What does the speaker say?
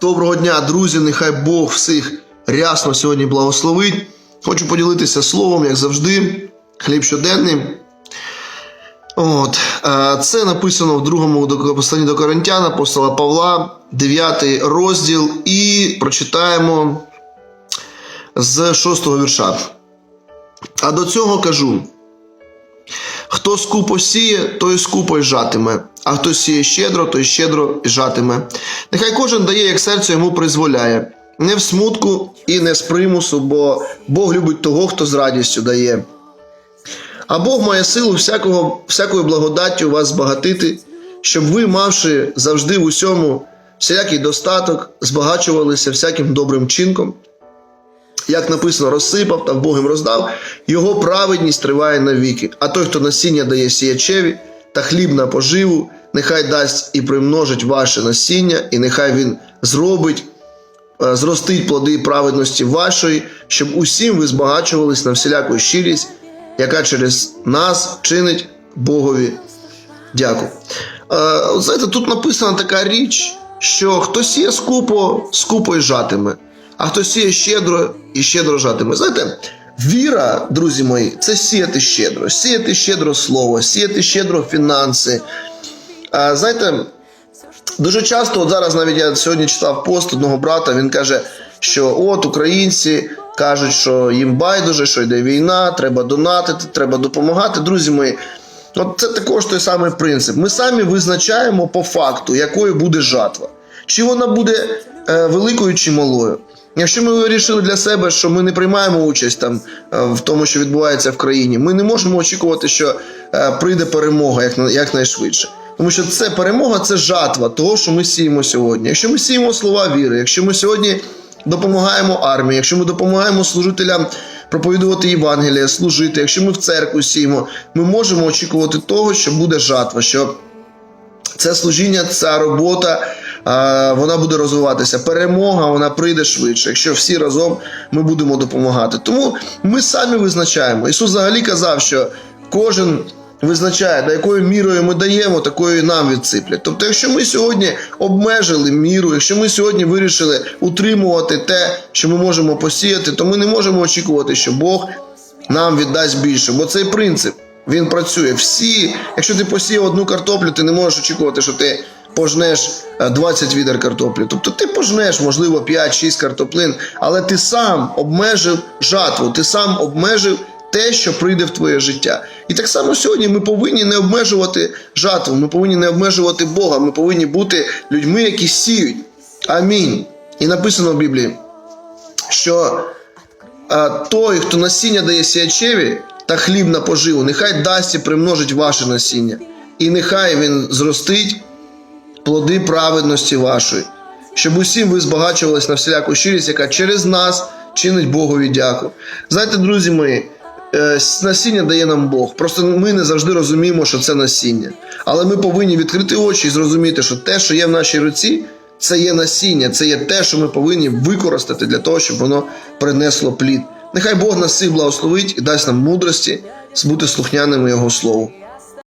Доброго дня, друзі! Нехай Бог всіх рясно сьогодні благословить. Хочу поділитися словом, як завжди, хліб щоденний. От, е, це написано в другому посланні до Коринтян, апостола Павла, 9 розділ, і прочитаємо з 6 вірша. А до цього кажу: хто скупо сіє, той скупо й жатиме, а хто сіє щедро, той щедро й жатиме. Нехай кожен дає, як серце йому призволяє, не в смутку і не з примусу, бо Бог любить того, хто з радістю дає. А Бог має силу всякого, всякою благодаттю вас збагатити, щоб ви, мавши завжди в усьому всякий достаток, збагачувалися всяким добрим чинком. Як написано, розсипав та Богом роздав, його праведність триває навіки. А той, хто насіння дає сіячеві та хліб на поживу, нехай дасть і примножить ваше насіння, і нехай він зробить, е, зростить плоди праведності вашої, щоб усім ви збагачувались на всіляку щирість, яка через нас чинить Богові Дякую. Е, знаєте, тут написана така річ, що хто сіє скупо, скупо й жатиме, а хто сіє щедро і щедро жатиме. Знаєте, віра, друзі мої, це сіяти щедро, сіяти щедро слово, сіяти щедро фінанси. А, знаєте, Дуже часто, от зараз навіть я сьогодні читав пост одного брата, він каже, що от українці кажуть, що їм байдуже, що йде війна, треба донатити, треба допомагати. Друзі мої, от це також той самий принцип. Ми самі визначаємо по факту, якою буде жатва. Чи вона буде е, великою чи малою. Якщо ми вирішили для себе, що ми не приймаємо участь там е, в тому, що відбувається в країні, ми не можемо очікувати, що е, прийде перемога як, якнайшвидше. Тому що це перемога, це жатва того, що ми сіємо сьогодні. Якщо ми сіємо слова віри, якщо ми сьогодні допомагаємо армії, якщо ми допомагаємо служителям проповідувати Євангеліє, служити, якщо ми в церкву сіємо, ми можемо очікувати того, що буде жатва, що це служіння, ця робота, вона буде розвиватися. Перемога вона прийде швидше, якщо всі разом ми будемо допомагати. Тому ми самі визначаємо. Ісус взагалі казав, що кожен визначає, да якою мірою ми даємо, такою нам відсиплять. Тобто, якщо ми сьогодні обмежили міру, якщо ми сьогодні вирішили утримувати те, що ми можемо посіяти, то ми не можемо очікувати, що Бог нам віддасть більше. Бо цей принцип він працює. Всі, якщо ти посіяв одну картоплю, ти не можеш очікувати, що ти пожнеш е, 20 відер картоплі. Тобто ти пожнеш, можливо, 5-6 картоплин, але ти сам обмежив жатву, ти сам обмежив те, що прийде в твоє життя. І так само сьогодні ми повинні не обмежувати жатву, ми повинні не обмежувати Бога, ми повинні бути людьми, які сіють. Амінь. І написано в Біблії, що а, той, хто насіння дає сіячеві та хліб на поживу, нехай дасть і примножить ваше насіння, і нехай він зростить плоди праведності вашої, щоб усім ви збагачувались на всіляку щирість, яка через нас чинить Богові дяку. Знаєте, друзі мої, е, насіння дає нам Бог. Просто ми не завжди розуміємо, що це насіння. Але ми повинні відкрити очі і зрозуміти, що те, що є в нашій руці, це є насіння, це є те, що ми повинні використати для того, щоб воно принесло плід. Нехай Бог нас всіх благословить і дасть нам мудрості бути слухняними Його Слову.